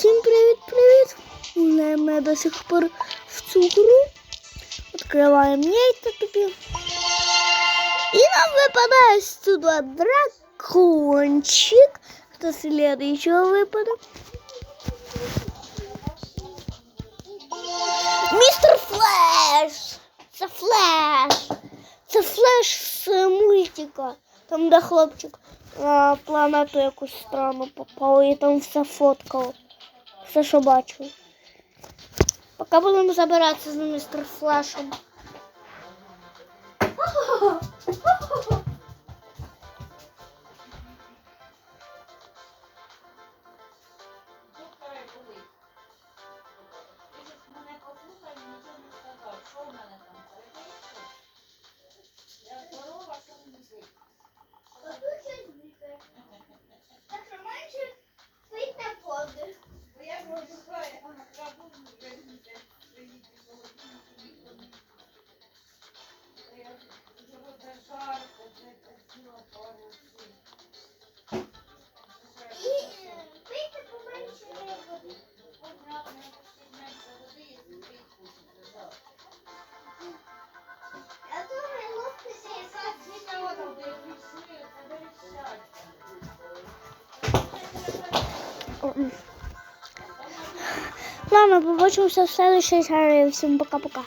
Всім привіт-привіт! Ми до сих пор в цю гру. Відкриваємо яйця тобі. І нам випадає сюди дракончик. Хто слідуючого випаде? Містер Флеш! Це Флеш! Це Флеш з мультика. Там, де хлопчик на планету якусь странну попав і там все фоткав. Все, що бачу. Поки будемо забиратися з містер Флешем. Мене послухай, нічого не сказав. Що в мене Ладно, побачимося в следующей серії. Всім пока-пока.